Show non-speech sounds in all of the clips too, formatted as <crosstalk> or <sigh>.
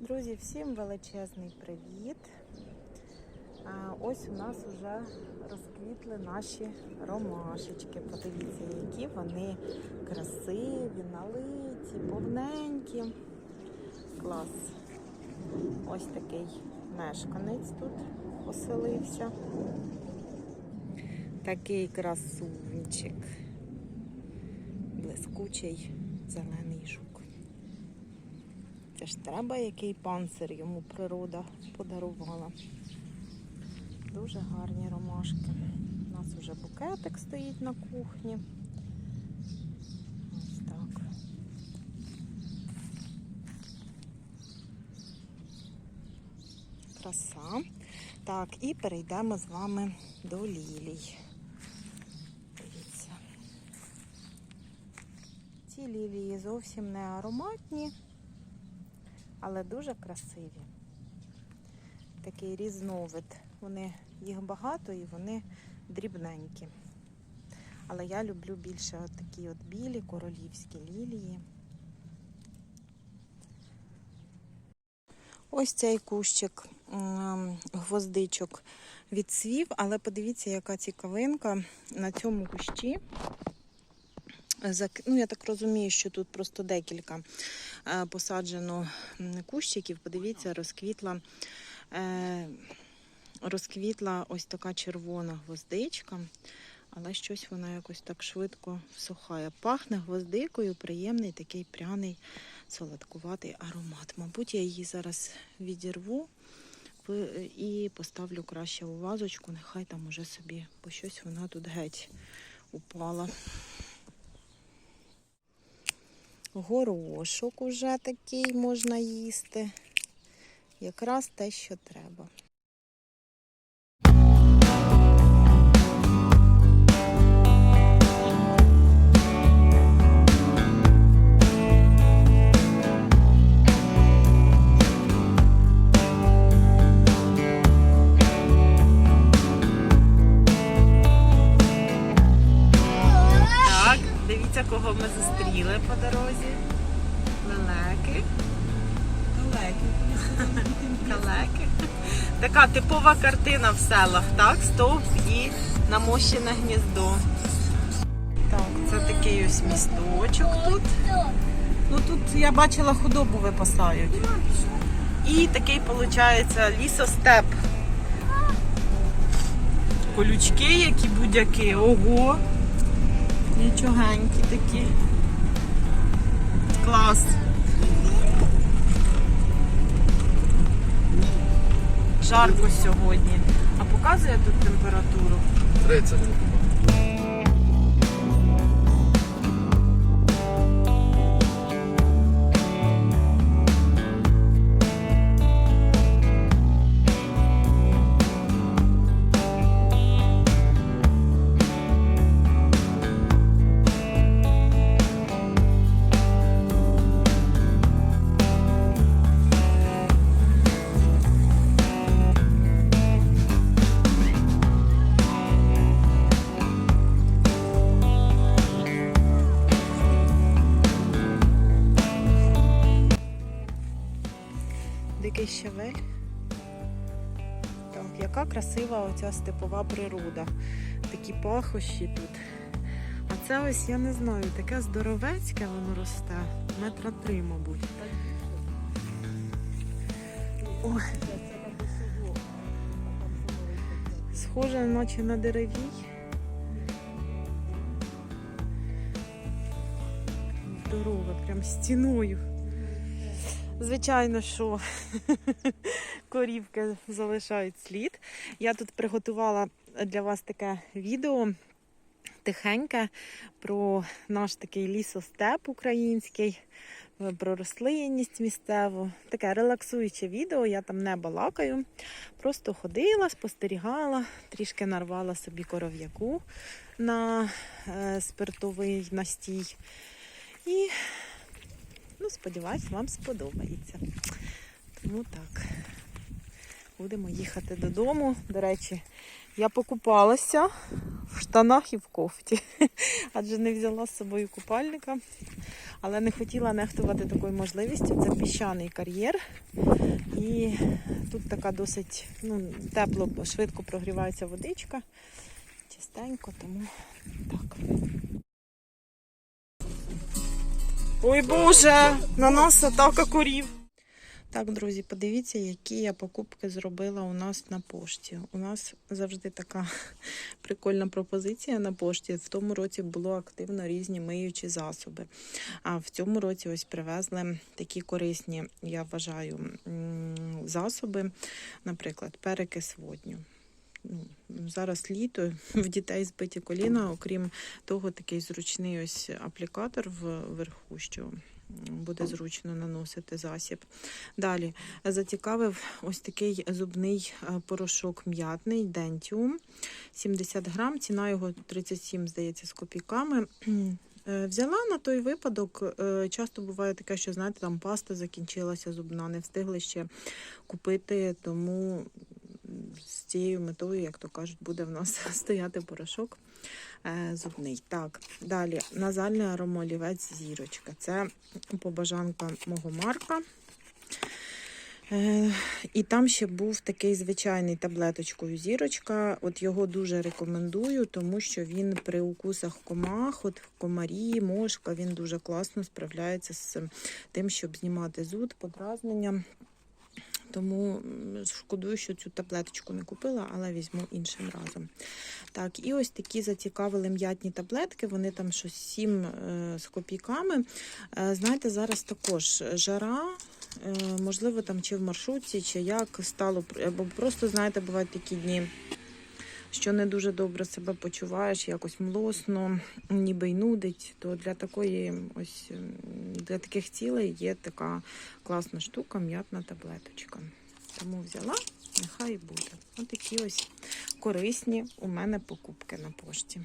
Друзі, всім величезний привіт. Ось у нас вже розквітли наші ромашечки. Подивіться, які вони красиві, налиті, повненькі. Клас. Ось такий мешканець тут поселився. Такий красунчик. Блискучий зелений жук. Це ж треба, який панцир йому природа подарувала. Дуже гарні ромашки. У нас вже букетик стоїть на кухні. Ось так. Краса. Так, і перейдемо з вами до лілій. Дивіться. Ці лілії зовсім не ароматні але дуже красиві. Такий різновид. Вони, їх багато і вони дрібненькі. Але я люблю більше от такі от білі королівські лілії. Ось цей кущик гвоздичок відсвів, але подивіться, яка цікавинка на цьому кущі. Ну, я так розумію, що тут просто декілька е, посаджено кущиків. Подивіться, розквітла, е, розквітла ось така червона гвоздичка, але щось вона якось так швидко всухає. Пахне гвоздикою, приємний такий пряний, солодкуватий аромат. Мабуть, я її зараз відірву і поставлю краще у вазочку. Нехай там уже собі, бо щось вона тут геть упала. Горошок уже такий можна їсти. Якраз те, що треба. Калеки. Така типова картина в селах, так? Стовп і намощене гніздо. Так, це такий ось місточок тут. Ну тут я бачила худобу випасають. І такий, виходить, лісостеп. Колючки, які будь-які. Ого! Нічогенькі такі. Клас. Жарко сьогодні. А показує тут температуру? 30. Красива оця степова природа. Такі пахощі тут. А це ось, я не знаю, таке здоровецьке воно росте. Метра три, мабуть. Ой. Схоже, наче на деревій. Здорове, прям стіною. Звичайно, що <laughs> корівки залишають слід. Я тут приготувала для вас таке відео тихеньке про наш такий лісостеп український, про рослинність місцеву. Таке релаксуюче відео, я там не балакаю. Просто ходила, спостерігала, трішки нарвала собі коров'яку на е, спиртовий настій. І Ну, сподіваюсь, вам сподобається. Тому так. Будемо їхати додому. До речі, я покупалася в штанах і в кофті, <laughs> адже не взяла з собою купальника. Але не хотіла нехтувати такою можливістю. Це піщаний кар'єр. І тут така досить ну, тепло, швидко прогрівається водичка. Чистенько, тому так. Ой Боже, на нас атака курів. Так, друзі, подивіться, які я покупки зробила у нас на пошті. У нас завжди така <laughs> прикольна пропозиція на пошті. В тому році було активно різні миючі засоби. А в цьому році ось привезли такі корисні, я вважаю, засоби, наприклад, перекис водню. Ну, Зараз літо, <laughs> в дітей збиті коліна, окрім того, такий зручний ось аплікатор вверху, що буде зручно наносити засіб. Далі зацікавив ось такий зубний е, порошок м'ятний Dentium 70 грам, ціна його 37, здається, з копійками. Е, Взяла на той випадок. е, Часто буває таке, що знаєте, там паста закінчилася зубна, не встигли ще купити, тому з цією метою, як то кажуть, буде в нас <laughs> стояти порошок е, зубний. Так, далі назальний аромолівець зірочка. Це побажанка мого Марка. Е, І там ще був такий звичайний таблеточкою зірочка. От його дуже рекомендую, тому що він при укусах комах, от комарі, мошка, він дуже класно справляється з тим, щоб знімати зуд, подразнення. Тому шкодую, що цю таблеточку не купила, але візьму іншим разом. Так, і ось такі зацікавили м'ятні таблетки. Вони там щось 7 е, з копійками. Е, знаєте, зараз також жара. е, Можливо, там чи в маршрутці, чи як стало, або просто, знаєте, бувають такі дні, що не дуже добре себе почуваєш, якось млосно, ніби й нудить. То для такої, ось для таких цілей є така класна штука, м'ятна таблеточка. Тому взяла, нехай буде. Ось такі ось корисні у мене покупки на пошті.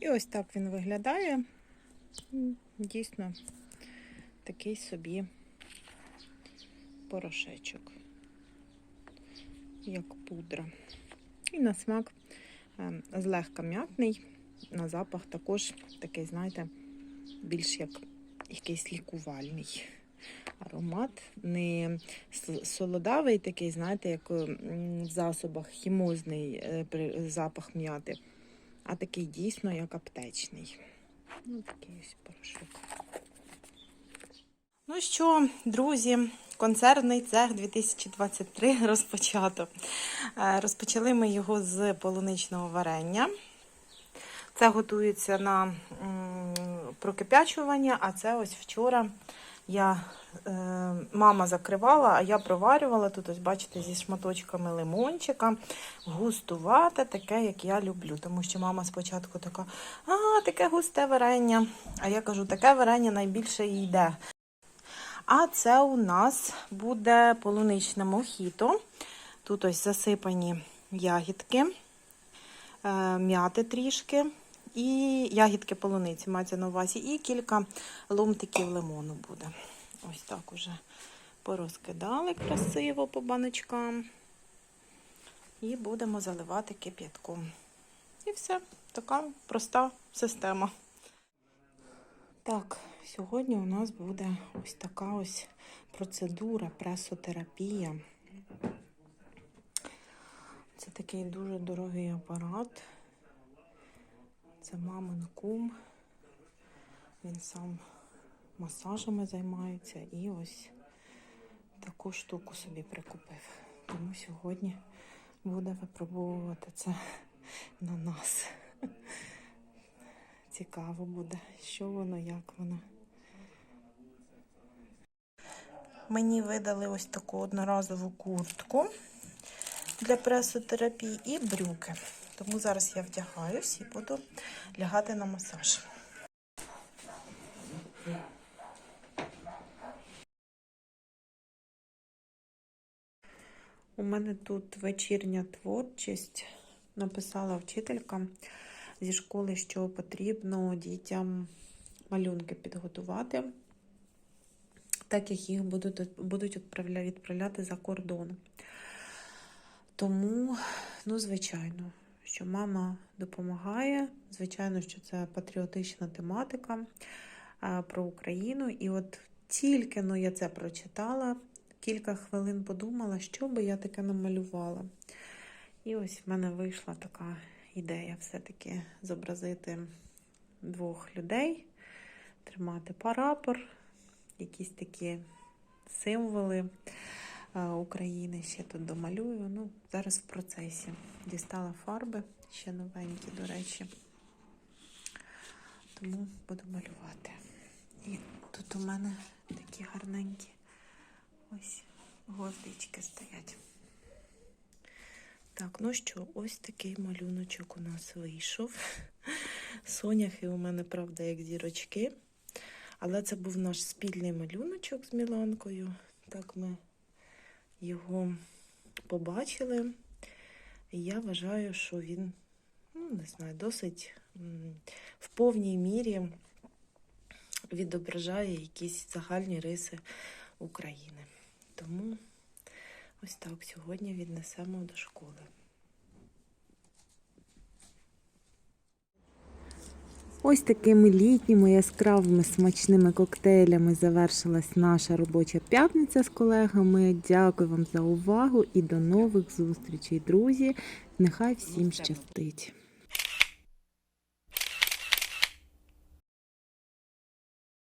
І ось так він виглядає. Дійсно, такий собі порошечок, як пудра. І на смак е, злегка м'ятний, на запах також такий, знаєте, більш як якийсь лікувальний аромат. Не солодавий такий, знаєте, як в засобах хімозний е, запах м'яти, а такий дійсно як аптечний. Ну, такий ось порошок. Ну що, друзі, концертний цех 2023 <laughs> розпочато. Е, Розпочали ми його з полуничного варення. Це готується на прокипячування, а це ось вчора я, е, мама закривала, а я проварювала. Тут, ось бачите, зі шматочками лимончика. Густувате, таке, як я люблю. Тому що мама спочатку така, а, таке густе варення. А я кажу, таке варення найбільше йде. А це у нас буде полуничне мохіто. Тут ось засипані ягідки, е, м'яти трішки, і ягідки полуниці мається на увазі, і кілька ломтиків лимону буде. Ось так уже порозкидали красиво по баночкам. І будемо заливати кип'ятком. І все, така проста система. Так, сьогодні у нас буде ось така ось процедура пресотерапія. Це такий дуже дорогий апарат. Це мамин кум. Він сам масажами займається і ось таку штуку собі прикупив. Тому сьогодні буде випробовувати це на нас. Цікаво буде, що воно, як воно. Мені видали ось таку одноразову куртку для пресотерапії і брюки. Тому зараз я вдягаюсь і буду лягати на масаж. У мене тут вечірня творчість. Написала вчителька зі школи, що потрібно дітям малюнки підготувати, так як їх будуть, будуть відправля- відправляти за кордон. Тому, ну, звичайно, що мама допомагає. Звичайно, що це патріотична тематика про Україну. І от тільки ну, я це прочитала, кілька хвилин подумала, що би я таке намалювала. І ось в мене вийшла така ідея все-таки зобразити двох людей, тримати парапор, якісь такі символи е, України. Ще тут домалюю. Ну, зараз в процесі. Дістала фарби, ще новенькі, до речі. Тому буду малювати. І тут у мене такі гарненькі ось гвоздички стоять. Так, ну що, ось такий малюночок у нас вийшов. <laughs> Соняхи у мене, правда, як зірочки. Але це був наш спільний малюночок з Міланкою. Так ми його побачили. І я вважаю, що він, ну, не знаю, досить в повній мірі відображає якісь загальні риси України. Тому ось так сьогодні віднесемо до школи. Ось такими літніми яскравими смачними коктейлями завершилась наша робоча п'ятниця з колегами. Дякую вам за увагу і до нових зустрічей, друзі. Нехай всім щастить.